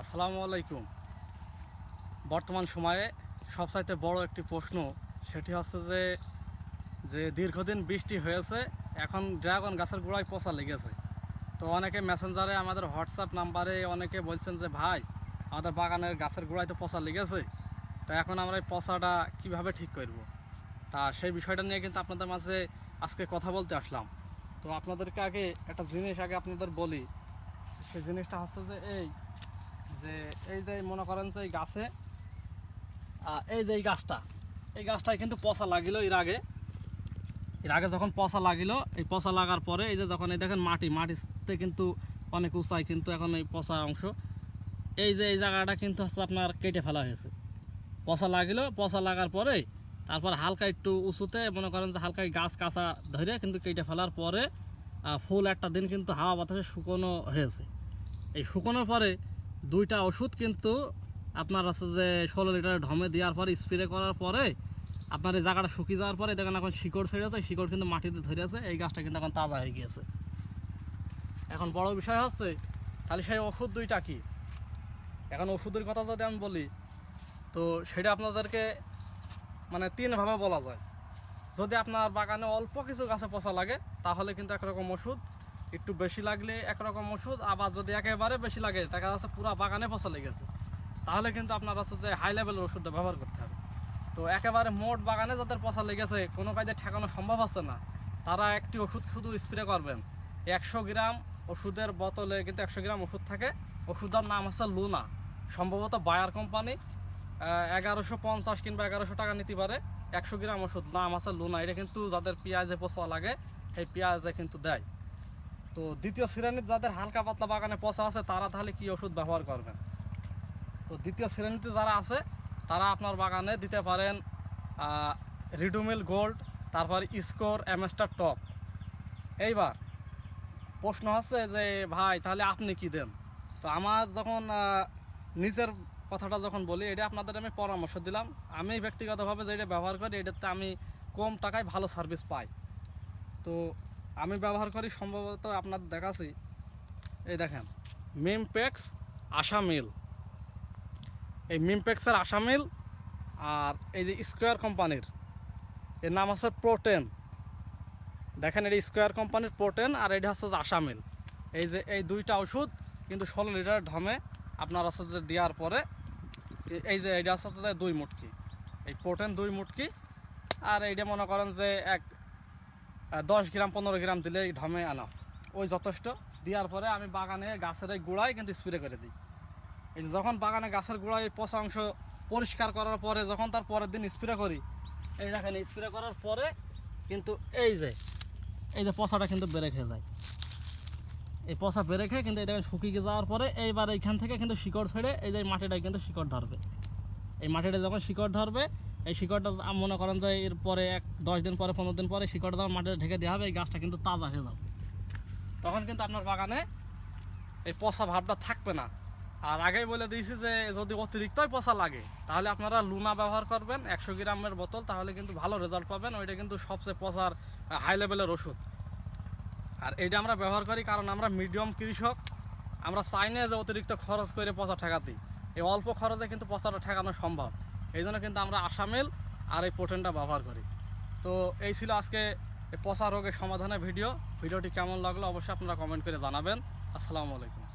আসসালামু আলাইকুম। বর্তমান সময়ে সবচাইতে বড় একটি প্রশ্ন, সেটি হচ্ছে যে যে দীর্ঘদিন বৃষ্টি হয়েছে, এখন ড্রাগন গাছের গোড়ায় পচা লেগেছে। তো অনেকে মেসেঞ্জারে আমাদের হোয়াটসঅ্যাপ নাম্বারে অনেকে বলছেন যে, ভাই, আমাদের বাগানের গাছের গোড়ায় তো পচা লেগেছে, তা এখন আমরা এই পচাটা কীভাবে ঠিক করব? তা সেই বিষয়টা নিয়ে কিন্তু আপনাদের মাঝে আজকে কথা বলতে আসলাম। তো আপনাদেরকে আগে একটা জিনিস আগে আপনাদের বলি। সেই জিনিসটা হচ্ছে যে, এই এই যে মনে করেন যে এই গাছে এই যে এই গাছটা, এই গাছটায় কিন্তু পচা লাগিল এর আগে। এর আগে যখন পচা লাগিল, এই পচা লাগার পরে এই যে যখন এই দেখেন মাটি, মাটিতে কিন্তু অনেক উঁচাই কিন্তু এখন এই পচা অংশ। এই যে এই জায়গাটা কিন্তু হচ্ছে আপনার কেটে ফেলা হয়েছে। পচা লাগিল, পচা লাগার পরে তারপর হালকা একটু উঁচুতে মনে করেন যে হালকা গাছ কাঁচা ধরে কিন্তু কেটে ফেলার পরে ফুল একটা দিন কিন্তু হাওয়া বাতাসে শুকনো হয়েছে। এই শুকনোর পরে দুইটা ওষুধ কিন্তু আপনার আছে যে ষোলো লিটার ঢমে দেওয়ার পরে স্প্রে করার পরে আপনার এই জায়গাটা শুকিয়ে যাওয়ার পরে দেখেন এখন শিকড় ছেড়ে আছে, শিকড় কিন্তু মাটিতে ধরে আছে, এই গাছটা কিন্তু এখন তাজা হয়ে গিয়েছে। এখন বড় বিষয় হচ্ছে, তাহলে সেই ওষুধ দুইটা কি? এখন ওষুধের কথা যদি আমি বলি, তো সেটা আপনাদেরকে মানে তিনভাবে বলা যায়। যদি আপনার বাগানে অল্প কিছু গাছে পচা লাগে, তাহলে কিন্তু একরকম ওষুধ একটু বেশি লাগলে একরকম ওষুধ, আবার যদি একেবারে বেশি লাগে, দেখা যাচ্ছে পুরো বাগানে পচা লেগেছে তাহলে কিন্তু আপনার হচ্ছে হাই লেভেলের ওষুধটা ব্যবহার করতে হবে। তো একেবারে মোট বাগানে যাদের পচা লেগেছে কোনো কাজে ঠেকানো সম্ভব হচ্ছে না। তারা একটি ওষুধ শুধু স্প্রে করবেন। একশো গ্রাম ওষুধের বোতলে কিন্তু একশো গ্রাম ওষুধ থাকে। ওষুধের নাম হচ্ছে লুনা। সম্ভবত বায়ার কোম্পানি এগারোশো পঞ্চাশ কিংবা এগারোশো টাকা নিতে পারে। একশো গ্রাম ওষুধ, নাম আছে লুনা। এটা কিন্তু যাদের পেঁয়াজে পচা লাগে সেই পেঁয়াজে কিন্তু দেয়। তো দ্বিতীয় শ্রেণির যাদের হালকা পাতলা বাগানে পচা আছে, তারা তাহলে কি ওষুধ ব্যবহার করবেন? তো দ্বিতীয় শ্রেণীতে যারা আছে, তারা আপনার বাগানে দিতে পারেন রিডুমিল গোল্ড, তারপর স্কোর এমএস্টার টপ। এইবার প্রশ্ন হচ্ছে যে, ভাই, তাহলে আপনি কি দেন? তো আমার যখন নিজের কথাটা যখন বলি, এটা আপনাদের আমি পরামর্শ দিলাম। আমি ব্যক্তিগতভাবে যেটা ব্যবহার করি, এটাতে আমি কম টাকায় ভালো সার্ভিস পাই। তো আমি ব্যবহার করি, সম্ভবত আপনার দেখাচ্ছি। এই দেখেন মিমপেক্স আশামিল এই মিমপেক্সের আশামিল আর এই যে স্কোয়ার কোম্পানির এর নাম আছে প্রোটেন দেখেন, এটা স্কোয়ার কোম্পানির প্রোটেন আর এটা হচ্ছে যে আশামিল এই যে, এই দুইটা ওষুধ কিন্তু ষোলো লিটার ঢমে আপনার হচ্ছে দেওয়ার পরে, এই যে এইটা হচ্ছে দুই মুটকি। এই প্রোটেন দুই মুটকি। আর এইটা মনে করেন যে এক দশ গ্রাম, পনেরো গ্রাম দিলে ঢমে আনা ওই যথেষ্ট। দেওয়ার পরে আমি বাগানে গাছের এই গোড়ায় কিন্তু স্প্রে করে দিই। যখন বাগানে গাছের গোড়ায় পচা অংশ পরিষ্কার করার পরে, যখন তার পরের দিন স্প্রে করি, এই দেখেন স্প্রে করার পরে কিন্তু এই যে এই যে পচাটা কিন্তু বেড়ে খেয়ে যায়। এই পচা বেড়ে খেয়ে কিন্তু এই দেখেন শুকিয়ে যাওয়ার পরে এইবার এইখান থেকে কিন্তু শিকড় ছেড়ে এই যে মাটিটাই কিন্তু শিকড় ধরবে। এই মাটিটা যখন শিকড় ধরবে এই শিকড়টা মনে করেন যে এর পরে এক দশ দিন পরে, পনেরো দিন পরে শিকড়টা যখন মাটিতে ঢেকে দেওয়া হবে, এই গাছটা কিন্তু তাজা হয়ে যাবে। তখন কিন্তু আপনার বাগানে এই পচা ভাবটা থাকবে না। আর আগেই বলে দিয়েছি যে, যদি অতিরিক্তই পচা লাগে, তাহলে আপনারা লুনা ব্যবহার করবেন, একশো গ্রামের বোতল, তাহলে কিন্তু ভালো রেজাল্ট পাবেন। ওইটা কিন্তু সবচেয়ে পচার হাই লেভেলের ওষুধ। আর এইটা আমরা ব্যবহার করি কারণ আমরা মিডিয়াম কৃষক। আমরা চাই না যে অতিরিক্ত খরচ করে পচা ঠেকাতে। এই অল্প খরচে কিন্তু পচাটা ঠেকানো সম্ভব। এই জন্য কিন্তু আমরা আসামেল আর এই পোটেনটা ব্যবহার করি। তো এই ছিল আজকে পচা রোগের সমাধানের ভিডিও। ভিডিওটি কেমন লাগল অবশ্যই আপনারা কমেন্ট করে জানাবেন। আসসালামু আলাইকুম।